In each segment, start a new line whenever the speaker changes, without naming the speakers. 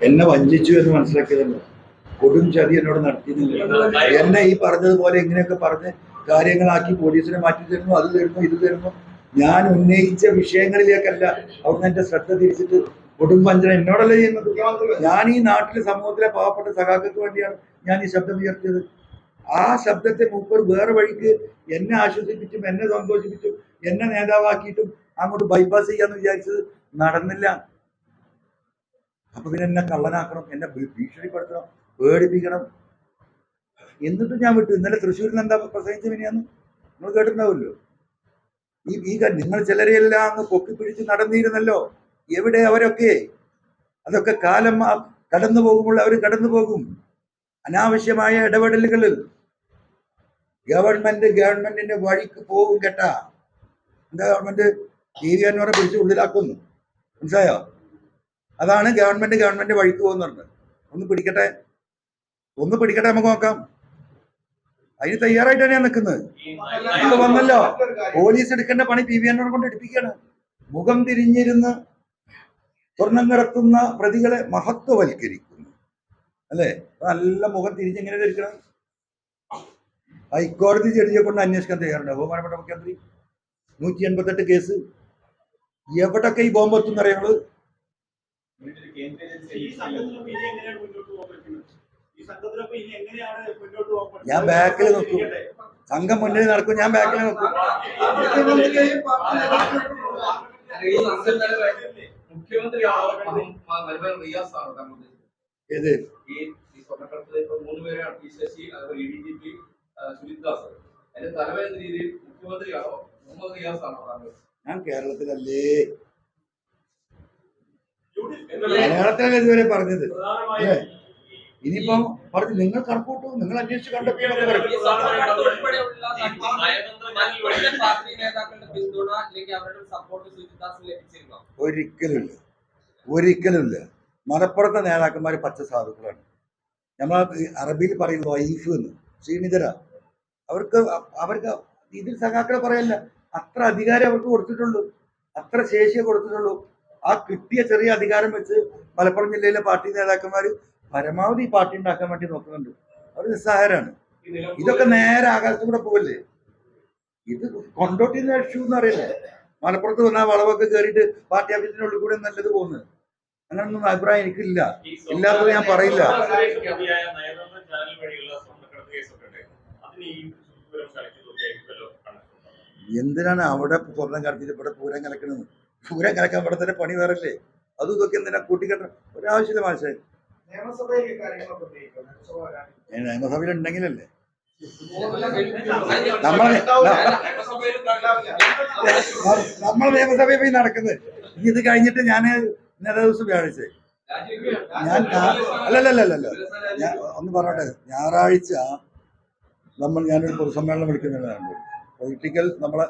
എന്നെ വഞ്ചിച്ചു എന്ന് മനസ്സിലാക്കിയതല്ലോ. കൊടും ചതി എന്നോട് നടത്തിയിരുന്നില്ല. എന്നെ ഈ പറഞ്ഞതുപോലെ ഇങ്ങനെയൊക്കെ പറഞ്ഞ് കാര്യങ്ങളാക്കി പോലീസിനെ മാറ്റി തരുന്നു അത് തരുന്നു ഇത് തരുന്നു. ഞാൻ ഉന്നയിച്ച വിഷയങ്ങളിലേക്കല്ല അവിടുന്ന് എന്റെ ശ്രദ്ധ തിരിച്ചിട്ട് കൊടും വഞ്ചന എന്നോടല്ല ചെയ്യുന്നത്. ഞാൻ ഈ നാട്ടിലെ സമൂഹത്തിലെ പാവപ്പെട്ട സഖാക്കൾക്ക് വേണ്ടിയാണ് ഞാൻ ഈ ശബ്ദം ഉയർത്തിയത്. ആ ശബ്ദത്തെ മൂപ്പർ വേറെ വഴിക്ക് എന്നെ ആശ്വസിപ്പിച്ചും എന്നെ സന്തോഷിപ്പിച്ചും എന്നെ നേതാവാക്കിയിട്ടും അങ്ങോട്ട് ബൈപ്പാസ് ചെയ്യാന്ന് വിചാരിച്ചത് നടന്നില്ല. അപ്പൊ പിന്നെ എന്നെ കള്ളനാക്കണം എന്നെ ഭീഷണിപ്പെടുത്തണം പേടിപ്പിക്കണം. എന്നിട്ട് ഞാൻ വിട്ടു. ഇന്നലെ തൃശ്ശൂരിൽ എന്താ പ്രസംഗിച്ച മിനിയാന്ന്? നിങ്ങൾ കേട്ടിട്ടുണ്ടാവല്ലോ ഈ ഈ നിങ്ങൾ ചിലരെയെല്ലാം അങ്ങ് പൊക്കി പിടിച്ച് നടന്നിരുന്നല്ലോ. എവിടെ അവരൊക്കെ? അതൊക്കെ കാലം കടന്നു പോകുമ്പോൾ അവർ കടന്നു പോകും. അനാവശ്യമായ ഇടപെടലുകളിൽ ഗവൺമെന്റ് ഗവൺമെന്റിന്റെ വഴിക്ക് പോകും കേട്ടാ. എന്താ ഗവൺമെന്റ് ടി വി എന്നോടെ പിടിച്ച് ഉള്ളിലാക്കുന്നു. മനസ്സിലായോ? അതാണ് ഗവൺമെന്റ് ഗവൺമെന്റ് വഴിക്ക് പോകുന്നുണ്ട്. ഒന്ന് പിടിക്കട്ടെ? ഒന്ന് പിടിക്കട്ടെ നമുക്ക് നോക്കാം. അതിന് തയ്യാറായിട്ടാണ് ഞാൻ നിൽക്കുന്നത്. ഇപ്പൊ വന്നല്ലോ. പോലീസ് എടുക്കേണ്ട പണി പി വി എന്നോട് കൊണ്ട് എടുപ്പിക്കുകയാണ്. മുഖം തിരിഞ്ഞിരുന്ന് സ്വർണം കിടക്കുന്ന പ്രതികളെ മഹത്വവൽക്കരിക്കുന്നു. അല്ലേ? നല്ല മുഖം തിരിഞ്ഞെങ്ങനെ ധരിക്കണം? ഹൈക്കോടതി ജഡ്ജിയെ കൊണ്ട് അന്വേഷിക്കാൻ തയ്യാറുണ്ട്. ബഹുമാനപ്പെട്ട മുഖ്യമന്ത്രി നൂറ്റി എൺപത്തെട്ട് കേസ്. എവിടൊക്കെ ഈ ബോംബ് എത്തുന്ന ഞാൻ ബാക്കിൽ നോക്കും സംഘം മുന്നിൽ നടക്കും ഞാൻ ബാക്കിൽ
നോക്കും?
ഏത്? ഞാൻ കേരളത്തിലല്ലേ?
യൂണിറ്റ്
മലയാളത്തിലല്ലേ ഇതുവരെ പറഞ്ഞത്? ഇനിയിപ്പം പറഞ്ഞു നിങ്ങൾ കണക്കൂട്ടു നിങ്ങൾ അന്വേഷിച്ച് കണ്ടെത്തിയാണെന്ന് പറയും. ഒരിക്കലുമില്ല. ഒരിക്കലുമില്ല. മലപ്പുറത്തെ നേതാക്കന്മാർ പച്ച സാധുക്കളാണ്. നമ്മൾ അറബിയിൽ പറയുന്നത് വൈഫ് എന്ന് ശ്രീനിധര. അവർക്ക് അവർക്ക് ഇതിൽ സഖാക്കളെ പറയല്ല. അത്ര അധികാരം അവർക്ക് കൊടുത്തിട്ടുള്ളൂ. അത്ര ശേഷിയെ കൊടുത്തിട്ടുള്ളൂ. ആ കിട്ടിയ ചെറിയ അധികാരം വെച്ച് മലപ്പുറം ജില്ലയിലെ പാർട്ടി നേതാക്കന്മാർ പരമാവധി പാർട്ടി ഉണ്ടാക്കാൻ വേണ്ടി നോക്കുന്നുണ്ട്. അവർ നിസ്സഹായരാണ്. ഇതൊക്കെ നേരെ ആകാശത്ത് കൂടെ പോവല്ലേ? ഇത് കൊണ്ടോട്ടി രക്ഷു എന്ന് അറിയില്ലേ മലപ്പുറത്ത് വന്ന വളവൊക്കെ കയറിയിട്ട് പാർട്ടി ഓഫീസിനുള്ളിൽ കൂടെ നല്ലത് പോകുന്നത്? അങ്ങനൊന്നും അഭിപ്രായം എനിക്കില്ല. ഇല്ലാത്തത് ഞാൻ പറയില്ല. എന്തിനാണ് അവിടെ സ്വർണം കടത്തിയിട്ട് ഇവിടെ പൂരം കലക്കണമെന്ന് പൂരം കണക്കാൻ പടത്തിന്റെ പണി വേറല്ലേ? അതും ഇതൊക്കെ എന്തിനാ കൂട്ടിക്കെട്ട? ഒരാവശ്യമില്ല മാഷേ. നിയമസഭയിൽ ഉണ്ടെങ്കിലല്ലേ?
നമ്മൾ
നമ്മളെ
നിയമസഭയിൽ
പോയി നടക്കുന്നത് ഇനി ഇത് കഴിഞ്ഞിട്ട് ഞാൻ ഇന്നത്തെ ദിവസം വ്യാഴാഴ്ച. ഞാൻ അല്ലല്ലല്ലല്ല ഞാൻ ഒന്ന് പറയട്ടെ. ഞായറാഴ്ച നമ്മൾ ഞാനൊരു പൊതുസമ്മേളനം വിളിക്കുന്നതാണ് പൊളിറ്റിക്കൽ നമ്മളെ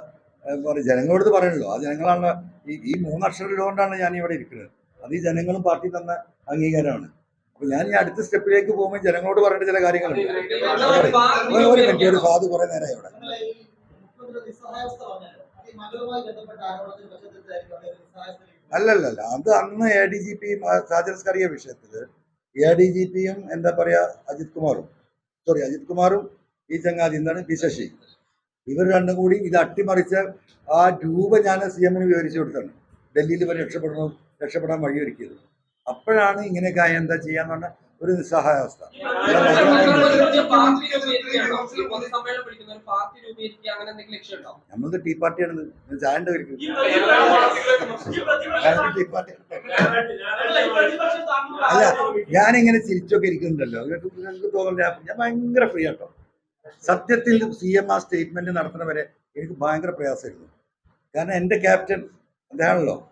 ജനങ്ങളോട് പറയണല്ലോ. ആ ജനങ്ങളാണ് ഈ ഈ മൂന്നക്ഷരം ഇതുകൊണ്ടാണ് ഞാൻ ഇവിടെ ഇരിക്കുന്നത്. അത് ഈ ജനങ്ങളും പാർട്ടി തന്ന അംഗീകാരമാണ്. അപ്പൊ ഞാൻ ഈ അടുത്ത സ്റ്റെപ്പിലേക്ക് പോകുമ്പോൾ ജനങ്ങളോട് പറയേണ്ട ചില കാര്യങ്ങളുണ്ട്. ഒരു ഒരു കുറെ നേരമായി ഇവിടെ.
അല്ലല്ല. അത്
അന്ന് A D G P Sajan Skaria വിഷയത്തിൽ എ ഡി ജി പിയും എന്താ പറയാ അജിത് കുമാറും. സോറി അജിത് കുമാറും ഈ ചങ്ങാതി എന്താണ്? പി ശശി. ഇവർ രണ്ടും കൂടി ഇത് അട്ടിമറിച്ച ആ രൂപ ഞാൻ സി എമ്മിന് വിവരിച്ചു കൊടുത്താണ്. ഡൽഹിയിൽ ഇവർ രക്ഷപ്പെടണം രക്ഷപ്പെടാൻ വഴിയൊരുക്കിയത് അപ്പോഴാണ് ഇങ്ങനെയൊക്കെ ആയ എന്താ ചെയ്യാന്ന് പറഞ്ഞ ഒരു നിസ്സഹായാവസ്ഥ. നമ്മളത് ടീ പാർട്ടിയാണ്
പ്രതിപക്ഷം-
ടീ പാർട്ടിയാണ്
അല്ല.
ഞാനിങ്ങനെ ചിരിച്ചൊക്കെ ഇരിക്കുന്നുണ്ടല്ലോ. നിങ്ങൾക്ക് ഞാൻ ഭയങ്കര ഫ്രീ ആട്ടോ. സത്യത്തിൽ സി എം ആ സ്റ്റേറ്റ്മെന്റ് നടത്തുന്നവരെ എനിക്ക് ഭയങ്കര പ്രയാസമായിരുന്നു. കാരണം എന്റെ ക്യാപ്റ്റൻ അദ്ദേഹമാണല്ലോ.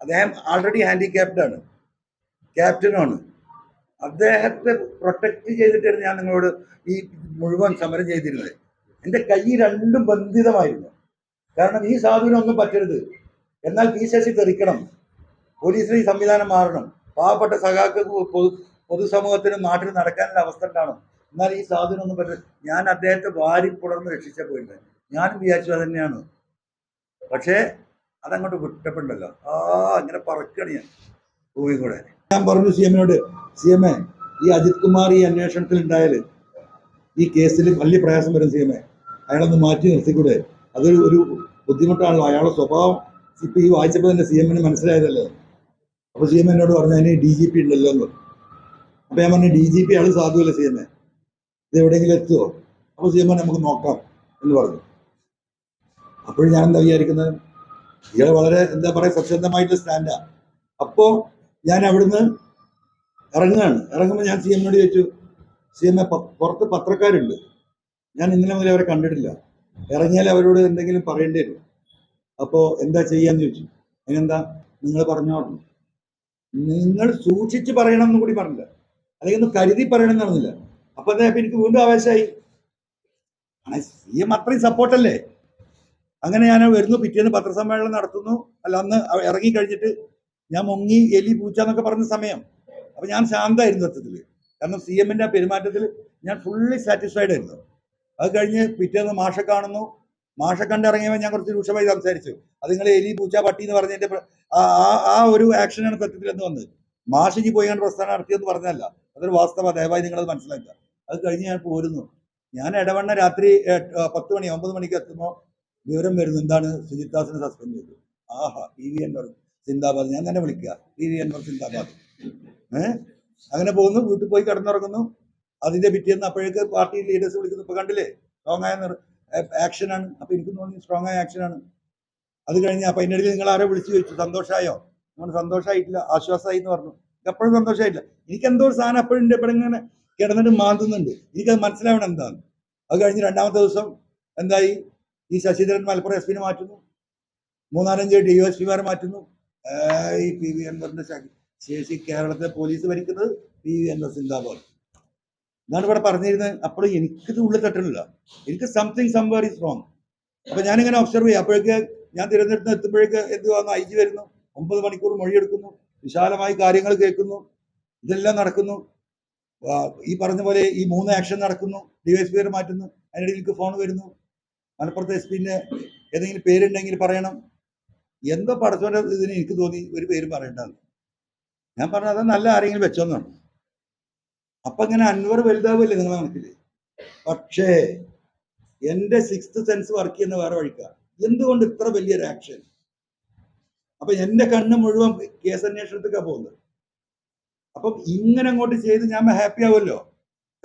അദ്ദേഹം ആൾറെഡി ഹാൻഡിക്യാപ്ഡ് ആണ്. ക്യാപ്റ്റനുമാണ് അദ്ദേഹത്തെ പ്രൊട്ടക്റ്റ് ചെയ്തിട്ടായിരുന്നു ഞാൻ നിങ്ങളോട് ഈ മുഴുവൻ സമരം ചെയ്തിരുന്നത്. എന്റെ കൈ രണ്ടും ബന്ധിതമായിരുന്നു. കാരണം ഈ സാധുവിനൊന്നും പറ്റരുത്. എന്നാൽ പി ശശി തെറിക്കണം. പോലീസിന് ഈ സംവിധാനം മാറണം. പാവപ്പെട്ട പൊതു പൊതുസമൂഹത്തിനും നാട്ടിൽ നടക്കാനുള്ള അവസ്ഥ ഉണ്ടാവണം. എന്നാൽ ഈ സാധനമൊന്നും പറ്റില്ല ഞാൻ അദ്ദേഹത്തെ വാരി പുലർന്ന് രക്ഷിച്ച പോയിട്ട് ഞാൻ വിചാരിച്ചു അത് തന്നെയാണ് പക്ഷേ അതങ്ങോട്ട് വിട്ടപ്പെട്ടല്ലോ ആ അങ്ങനെ പറക്കണ ഞാൻ. ഭൂമി കൂടെ. ഞാൻ പറഞ്ഞു സി എമ്മിനോട് സി എം എ ഈ അജിത് കുമാർ ഈ അന്വേഷണത്തിൽ ഉണ്ടായാൽ ഈ കേസിൽ വലിയ പ്രയാസം വരും സി എം എ അയാളൊന്ന് മാറ്റി നിർത്തിക്കൂടെ? അതൊരു ഒരു ബുദ്ധിമുട്ടാണല്ലോ. അയാളുടെ സ്വഭാവം ഇപ്പൊ ഈ വായിച്ചപ്പോൾ തന്നെ സി എമ്മിന് മനസ്സിലായതല്ലേ? അപ്പൊ സി എം എന്നോട് പറഞ്ഞു അതിന് ഡി ജി പി ഉണ്ടല്ലോ എന്ന് അപ്പൊ ഞാൻ പറഞ്ഞു ഡി ജി പി ആൾ സാധുവല്ല സി എം എ ഇത് എവിടെയെങ്കിലും എത്തുമോ അപ്പൊ സി എം നമുക്ക് നോക്കാം എന്ന് പറഞ്ഞു. അപ്പോഴും ഞാൻ എന്താ വിചാരിക്കുന്നത്? ഇയാൾ വളരെ എന്താ പറയുക സത്യസന്ധമായിട്ട് സ്റ്റാൻഡാ. അപ്പോ ഞാൻ അവിടുന്ന് ഇറങ്ങുകയാണ്. ഇറങ്ങുമ്പോൾ ഞാൻ സി എമ്മിനോട് ചോദിച്ചു സി എം എ പുറത്ത് പത്രക്കാരുണ്ട്. ഞാൻ ഇന്നലെ മുതൽ അവരെ കണ്ടിട്ടില്ല. ഇറങ്ങിയാൽ അവരോട് എന്തെങ്കിലും പറയേണ്ടി വരും. അപ്പോൾ എന്താ ചെയ്യാന്ന് ചോദിച്ചു. അതിനെന്താ? നിങ്ങൾ പറഞ്ഞോളൂ പറഞ്ഞു. നിങ്ങൾ സൂക്ഷിച്ച് പറയണം എന്ന് കൂടി പറഞ്ഞില്ല. അല്ലെങ്കിൽ ഒന്ന് കരുതി പറയണം പറഞ്ഞില്ല. അപ്പൊ എന്താ ഇപ്പൊ എനിക്ക് വീണ്ടും ആവേശമായി? സി എം അത്രയും സപ്പോർട്ടല്ലേ അങ്ങനെ ഞാൻ വരുന്നു പിറ്റേന്ന് പത്രസമ്മേളനം നടത്തുന്നു. അല്ല അന്ന് ഇറങ്ങി കഴിഞ്ഞിട്ട് ഞാൻ മുങ്ങി എലി പൂച്ച എന്നൊക്കെ പറഞ്ഞ സമയം. അപ്പൊ ഞാൻ ശാന്തമായിരുന്നു സത്യത്തിൽ കാരണം സി എമ്മിന്റെ പെരുമാറ്റത്തിൽ ഞാൻ ഫുള്ളി സാറ്റിസ്ഫൈഡ് ആയിരുന്നു. അത് കഴിഞ്ഞ് പിറ്റേന്ന് മാഷ കാണുന്നു. മാഷ കണ്ട് ഇറങ്ങിയപ്പോൾ ഞാൻ കുറച്ച് രൂക്ഷമായി സംസാരിച്ചു. അത് നിങ്ങൾ എലി പൂച്ച പട്ടി എന്ന് പറഞ്ഞതിന്റെ ആ ആ- ആ ഒരു ആക്ഷനാണ് സത്യത്തിൽ എന്ന് വന്നത്. മാഷിക്ക് പോയി കണ്ട് പ്രസ്ഥാനം നടത്തിയെന്ന് പറഞ്ഞല്ല അതൊരു വാസ്തവ ദയവായി നിങ്ങളത് മനസ്സിലാക്കുക. അത് കഴിഞ്ഞ് ഞാൻ പോരുന്നു. ഞാൻ ഇടവണ്ണ രാത്രി പത്ത് മണി ഒമ്പത് മണിക്ക് എത്തുമ്പോൾ വിവരം വരുന്നു. എന്താണ്? സുജിത്താസിനെ സസ്പെൻഡ് ചെയ്തു. ആഹാ പി വി എൻവർ സിന്ദാബാദ്. ഞാൻ തന്നെ വിളിക്കുക. പി വി എൻവർ സിന്ദാബാദ്. ഏഹ് അങ്ങനെ പോകുന്നു. വീട്ടിൽ പോയി കിടന്നുറങ്ങുന്നു. അതിന്റെ പിറ്റേന്ന് അപ്പോഴേക്ക് പാർട്ടി ലീഡേഴ്സ് വിളിക്കുന്നു. ഇപ്പൊ കണ്ടില്ലേ? സ്ട്രോങ് ആയ ആക്ഷനാണ് അപ്പൊ എനിക്ക് തോന്നി സ്ട്രോങ് ആയ ആക്ഷനാണ് അത് കഴിഞ്ഞ് അപ്പൊ അതിനിടയിൽ നിങ്ങൾ ആരോ വിളിച്ചു ചോദിച്ചു. സന്തോഷമായോ നമ്മൾ സന്തോഷമായിട്ടില്ല ആശ്വാസമായി എന്ന് പറഞ്ഞു. എപ്പോഴും സന്തോഷമായിട്ടില്ല എനിക്ക് എന്തോ ഒരു സാധനം അപ്പോഴും എന്റെ ഇങ്ങനെ കിടന്നിട്ട് മാന്തുന്നുണ്ട്. എനിക്കത് മനസ്സിലാവണം എന്താണ് അത് കഴിഞ്ഞ് രണ്ടാമത്തെ ദിവസം എന്തായി? ഈ ശശിധരൻ മലപ്പുറം എസ് പിനെ മാറ്റുന്നു. മൂന്നാലഞ്ച് ഡി എസ് പിമാരെ മാറ്റുന്നു ഈ പി വി അൻവറിന്റെ ശേഷി കേരളത്തെ പോലീസ് ഭരിക്കുന്നത് പി വി അൻവർ സിന്ദാബാദ്. എന്നാണ് ഇവിടെ പറഞ്ഞിരുന്നത്. അപ്പോൾ എനിക്കിത് ഉള്ളിൽ തട്ടണില്ല. എനിക്ക് സംതിങ് സംവർ ഈസ് റോങ് അപ്പൊ ഞാനിങ്ങനെ ഒബ്സർവ് ചെയ്യാം. അപ്പോഴേക്ക് ഞാൻ തിരുവനന്തപുരത്ത് എത്തുമ്പോഴേക്ക് എന്ത് വന്നു ഐ ജി വരുന്നു. ഒമ്പത് മണിക്കൂർ മൊഴിയെടുക്കുന്നു. വിശാലമായി കാര്യങ്ങൾ കേൾക്കുന്നു. ഇതെല്ലാം നടക്കുന്നു. ഈ പറഞ്ഞ പോലെ ഈ മൂന്ന് ആക്ഷൻ നടക്കുന്നു. ഡിവൈസ് മാറ്റുന്നു. അതിനിടയിലേക്ക് ഫോൺ വരുന്നു. മലപ്പുറത്ത് എസ് പിന്നെ ഏതെങ്കിലും പേരുണ്ടെങ്കിൽ പറയണം. എന്തോ പടച്ചോന്റെ ഇതിന് എനിക്ക് തോന്നി ഒരു പേരും പറയേണ്ടത് ഞാൻ പറഞ്ഞത് അത് നല്ല ആരെങ്കിലും വെച്ചോന്നാണ്. അപ്പൊ ഇങ്ങനെ അൻവർ വലുതാവില്ലേ നിങ്ങളെ കണക്കിൽ? പക്ഷേ എന്റെ സിക്സ്ത് സെൻസ് വർക്ക് ചെയ്യുന്ന വേറെ വഴിക്കാണ് എന്തുകൊണ്ട് ഇത്ര വലിയൊരു ആക്ഷൻ അപ്പൊ എന്റെ കണ്ണ് മുഴുവൻ കേസ് അന്വേഷണത്തിക്കാ പോകുന്നത്. അപ്പം ഇങ്ങനെ അങ്ങോട്ട് ചെയ്ത് ഞാൻ ഹാപ്പി ആവുമല്ലോ.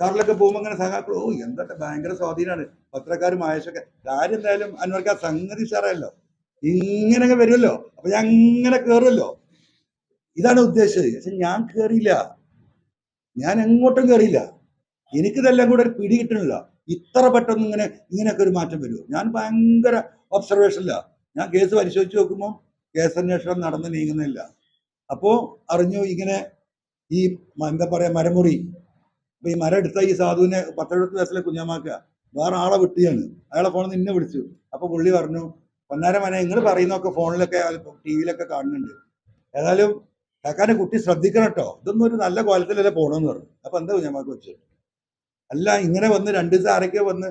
കാറിലൊക്കെ പോകുമ്പോൾ അങ്ങനെ സഹാക്കൾ ഓ എന്തൊക്കെ ഭയങ്കര സ്വാധീനമാണ് പത്രക്കാരും ആയശൊക്കെ കാര്യം എന്തായാലും അൻവർക്ക് ആ സംഗതി സാറല്ലോ ഇങ്ങനെയൊക്കെ വരുമല്ലോ. അപ്പൊ ഞാൻ ഇങ്ങനെ കയറുമല്ലോ ഇതാണ് ഉദ്ദേശിച്ചത് പക്ഷെ ഞാൻ കയറിയില്ല ഞാൻ എങ്ങോട്ടും കയറിയില്ല എനിക്കിതെല്ലാം കൂടെ ഒരു പിടി കിട്ടണില്ല. ഇത്ര പെട്ടെന്ന് ഇങ്ങനെ ഇങ്ങനെയൊക്കെ ഒരു മാറ്റം വരുമോ? ഞാൻ ഭയങ്കര ഒബ്സർവേഷനില്ല ഞാൻ കേസ് പരിശോധിച്ച് നോക്കുമ്പോൾ കേസ് അന്വേഷണം നടന്ന് നീങ്ങുന്നില്ല. അപ്പോ അറിഞ്ഞു ഇങ്ങനെ ഈ എന്താ പറയാ മരമുറി. ഈ മരം എടുത്ത ഈ സാധുവിനെ പത്തെഴുപത്തി വയസ്സിലെ കുഞ്ഞാമാക്ക. വേറെ ആളെ വിട്ടിയാണ്. അയാളെ ഫോണിൽ നിന്ന് വിളിച്ചു. അപ്പോൾ പുള്ളി പറഞ്ഞു പൊന്നാര മനെ നിങ്ങൾ പറയുന്നൊക്കെ ഫോണിലൊക്കെ ടി വിയിലൊക്കെ കാണുന്നുണ്ട്. ഏതായാലും കാക്കാന്റെ കുട്ടി ശ്രദ്ധിക്കണം കേട്ടോ ഇതൊന്നും ഒരു നല്ല കോലത്തിലല്ലേ പോകണമെന്ന് പറഞ്ഞു. അപ്പൊ എന്താ കുഞ്ഞാമാക്ക് വെച്ചു? അല്ല ഇങ്ങനെ വന്ന് രണ്ട് ദിവസം ആരൊക്കെ വന്ന്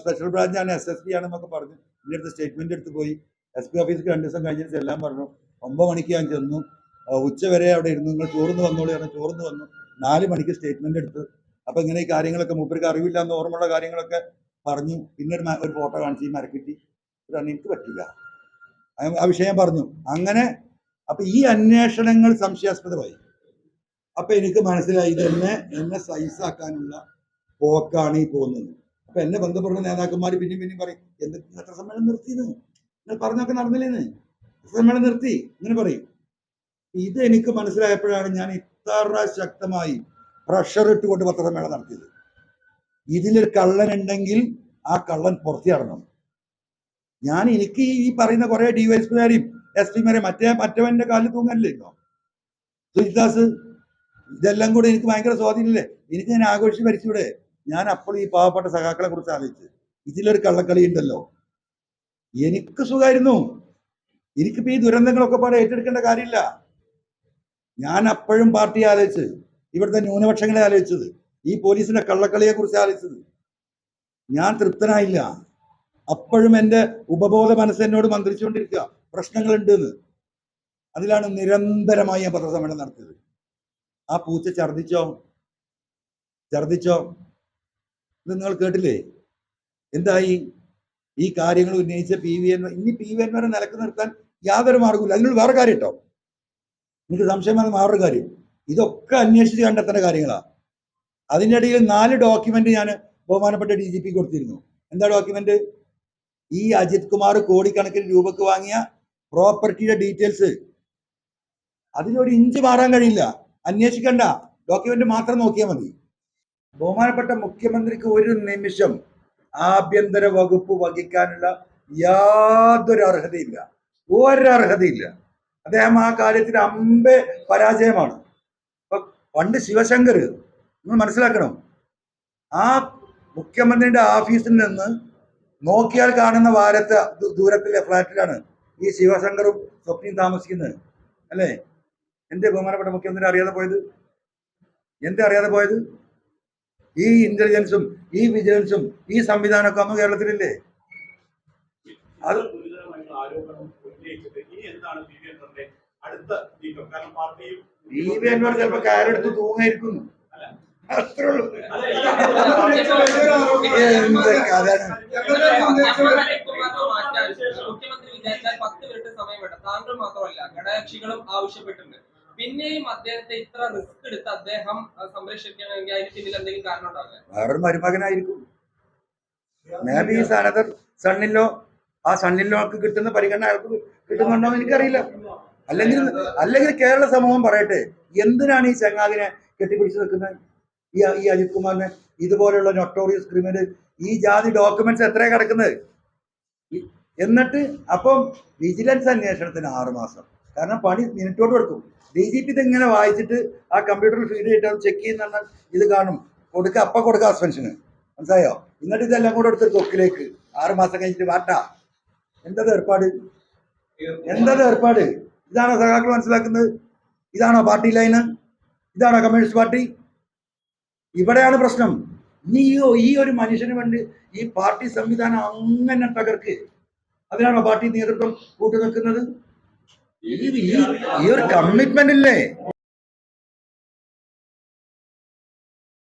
സ്പെഷ്യൽ ബ്രാഞ്ചാണ് എസ് എസ് പി ആണെന്നൊക്കെ പറഞ്ഞു എന്റെ അടുത്ത് സ്റ്റേറ്റ്മെന്റ് എടുത്ത് പോയി. എസ് പി ഓഫീസിൽ രണ്ട് ദിവസം കഴിഞ്ഞിട്ട് എല്ലാം പറഞ്ഞു. ഒമ്പത് മണിക്ക് ഞാൻ ചെന്നു. ഉച്ച വരെ അവിടെ ഇരുന്നു. നിങ്ങൾ ചോർന്ന് വന്നോളൂ പറഞ്ഞു. ചോർന്ന് വന്നു. നാല് മണിക്ക് സ്റ്റേറ്റ്മെന്റ് എടുത്ത്. അപ്പൊ ഇങ്ങനെ ഈ കാര്യങ്ങളൊക്കെ മൂപ്പർക്ക് അറിവില്ല എന്ന് ഓർമ്മയുള്ള കാര്യങ്ങളൊക്കെ പറഞ്ഞു. പിന്നെ ഒരു ഫോട്ടോ കാണിച്ച് ഈ മരക്കിട്ടി ഇതാണ് എനിക്ക് പറ്റില്ല. ആ- വിഷയം പറഞ്ഞു. അങ്ങനെ അപ്പൊ ഈ അന്വേഷണങ്ങൾ സംശയാസ്പദമായി. അപ്പൊ എനിക്ക് മനസ്സിലായി ഇതെന്നെ എന്നെ സൈസ് സൈസാക്കാനുള്ള പോക്കാണ് ഈ പോകുന്നത്. അപ്പൊ എന്നെ ബന്ധപ്പെടുന്ന നേതാക്കന്മാർ പിന്നെയും പിന്നെയും പറയും എന്ത് എത്ര സമ്മേളനം നിർത്തിയെന്ന് നിങ്ങൾ പറഞ്ഞൊക്കെ നടന്നില്ലേന്ന്? എത്ര സമ്മേളനം നിർത്തി ഇങ്ങനെ പറയും. ഇത് എനിക്ക് മനസ്സിലായപ്പോഴാണ് ഞാൻ ഇത്ര ശക്തമായി പ്രഷർ ഇട്ടുകൊണ്ട് പത്രസമ്മേളനം നടത്തിയത്. ഇതിലൊരു കള്ളൻ ഉണ്ടെങ്കിൽ ആ കള്ളൻ പുറത്തു പുറത്തിറങ്ങണം ഞാൻ എനിക്ക് ഈ പറയുന്ന കുറെ ഡിവൈഎസ്പിമാരെയും എസ് പിമാരെയും മറ്റേ മറ്റവന്റെ കാലിൽ തൂങ്ങല്ലേ സുജിദാസ് ഇതെല്ലാം കൂടെ എനിക്ക് ഭയങ്കര സ്വാധീനമില്ലേ? എനിക്ക് ഞാൻ ആഘോഷിച്ച് ഭരിച്ചൂടെ? ഞാൻ അപ്പോൾ ഈ പാവപ്പെട്ട സഖാക്കളെ കുറിച്ച് ആലോചിച്ച്. ഇതിലൊരു കള്ളക്കളി ഉണ്ടല്ലോ എനിക്ക് സുഖമായിരുന്നു എനിക്കിപ്പോ ഈ ദുരന്തങ്ങളൊക്കെ പാടെ ഏറ്റെടുക്കേണ്ട കാര്യമില്ല. ഞാൻ അപ്പോഴും പാർട്ടി ആലോചിച്ച് ഇവിടുത്തെ ന്യൂനപക്ഷങ്ങളെ ആലോചിച്ചത് ഈ പോലീസിന്റെ കള്ളക്കളിയെ കുറിച്ച് ആലോചിച്ചത്. ഞാൻ തൃപ്തനായില്ല. അപ്പോഴും എന്റെ ഉപബോധ മനസ്സ് എന്നോട് മന്ത്രിച്ചുകൊണ്ടിരിക്കുക. പ്രശ്നങ്ങളുണ്ട് എന്ന് അതിലാണ് നിരന്തരമായി ഞാൻ പത്രസമ്മേളനം നടത്തിയത്. ആ പൂച്ച ഛർദിച്ചോ ഛർദിച്ചോ ഇത് നിങ്ങൾ കേട്ടില്ലേ? എന്തായി? ഈ കാര്യങ്ങൾ ഉന്നയിച്ച പി വി എൻ ഇനി പി വി എൻമാരെ നിലയ്ക്ക് നിർത്താൻ യാതൊരു മാർഗമില്ല അതിനുള്ള വേറെ കാര്യം കേട്ടോ എനിക്ക് സംശയം വന്ന വേറൊരു കാര്യം. ഇതൊക്കെ അന്വേഷിച്ച് കണ്ടെത്തേണ്ട കാര്യങ്ങളാണ് അതിന്റെ ഇടയിൽ നാല് ഡോക്യുമെന്റ് ഞാൻ ബഹുമാനപ്പെട്ട ഡി ജി പി കൊടുത്തിരുന്നു. എന്താ ഡോക്യുമെന്റ് ഈ അജിത് കുമാർ കോടിക്കണക്കിന് രൂപക്ക് വാങ്ങിയ പ്രോപ്പർട്ടിയുടെ ഡീറ്റെയിൽസ് അതിനൊരു ഇഞ്ച് മാറാൻ കഴിയില്ല. അന്വേഷിക്കണ്ട. ഡോക്യുമെന്റ് മാത്രം നോക്കിയാൽ മതി. ബഹുമാനപ്പെട്ട മുഖ്യമന്ത്രിക്ക് ഒരു നിമിഷം ആഭ്യന്തര വകുപ്പ് വഹിക്കാനുള്ള യാതൊരു അർഹതയില്ല. ഒരർഹതയില്ല. അദ്ദേഹം ആ കാര്യത്തിൽ അമ്പെ പരാജയമാണ്. ഇപ്പൊ പണ്ട് ശിവശങ്കർ നിങ്ങൾ മനസ്സിലാക്കണം ആ മുഖ്യമന്ത്രിയുടെ ഓഫീസിൽ നിന്ന് നോക്കിയാൽ കാണുന്ന വാരത്തെ ദൂരത്തിലെ ഫ്ലാറ്റിലാണ് ഈ ശിവശങ്കറും സ്വപ്നയും താമസിക്കുന്നത്. അല്ലേ? എന്റെ ബഹുമാനപ്പെട്ട മുഖ്യമന്ത്രി അറിയാതെ പോയത്? എന്താ അറിയാതെ പോയത്? ഈ ഇന്റലിജൻസും ഈ വിജിലൻസും ഈ സംവിധാനമൊക്കെ അന്ന് കേരളത്തിലില്ലേ?
അത് ബി വി
എന്നോട് ചിലപ്പോ കാരെടുത്ത് തൂങ്ങായിരിക്കുന്നു. അത്രേ ഉള്ളൂ. എന്ത് കഥയാണ്
മുഖ്യമന്ത്രി വിചാരിച്ചാൽ പത്ത് മിനിറ്റ് സമയം വേണ്ട താങ്കൾ മാത്രമല്ല ഘടകകക്ഷികളും ആവശ്യപ്പെട്ടിട്ടുണ്ട്. പിന്നെയും അദ്ദേഹത്തെ ഇത്ര റിസ്ക് എടുത്ത് അദ്ദേഹം സംരക്ഷിക്കണമെങ്കിൽ അതിന് പിന്നിൽ എന്തെങ്കിലും കാരണം ഉണ്ടാവില്ല?
വേറൊരു മരുമകനായിരിക്കും. മേബി ഈ സനതർ സണ്ണിലോ ആ സണ്ണിലോക്ക് കിട്ടുന്ന പരിഗണന അയാൾക്ക് കിട്ടുന്നുണ്ടോ എനിക്കറിയില്ല. അല്ലെങ്കിൽ അല്ലെങ്കിൽ കേരള സമൂഹം പറയട്ടെ എന്തിനാണ് ഈ ചങ്ങാതിനെ കെട്ടിപ്പിടിച്ച് നിൽക്കുന്നത്? ഈ ഈ അജിത് കുമാറിനെ ഇതുപോലെയുള്ള നൊട്ടോറിയസ് ക്രിമിനൽ ഈ ജാതി ഡോക്യുമെന്റ്സ് എത്ര കിടക്കുന്നത്? എന്നിട്ട് അപ്പം വിജിലൻസ് അന്വേഷണത്തിന് ആറ് മാസം. കാരണം പണി മിനിറ്റോട് കൊടുക്കും. ഡി ജി പി ഇതിങ്ങനെ വായിച്ചിട്ട് ആ കമ്പ്യൂട്ടറിൽ ഫീഡ് ചെയ്തിട്ട് ചെക്ക് ചെയ്യുന്ന ഇത് കാണും. കൊടുക്കുക അപ്പം കൊടുക്കുക സസ്പെൻഷന് മനസ്സിലായോ? എന്നിട്ട് ഇതെല്ലാം കൂടെ എടുത്ത് കൊക്കിലേക്ക് ആറ് മാസം കഴിഞ്ഞിട്ട് വാട്ടാ. എന്തത് ഏർപ്പാട്? എന്തത് ഏർപ്പാട്? ഇതാണോ സഖാക്കൾ മനസ്സിലാക്കുന്നത്? ഇതാണോ പാർട്ടി ലൈന്? ഇതാണോ കമ്മ്യൂണിസ്റ്റ് പാർട്ടി? ഇവിടെയാണ് പ്രശ്നം. നീ ഈ- ഒരു മനുഷ്യന് വേണ്ടി ഈ പാർട്ടി സംവിധാനം അങ്ങനെ തകർക്ക്. അതിനാണോ പാർട്ടി നേതൃത്വം കൂട്ടു നിൽക്കുന്നത് ഈ ഈ- ഈ ഒരു കമ്മിറ്റ്മെന്റ് ഇല്ലേ?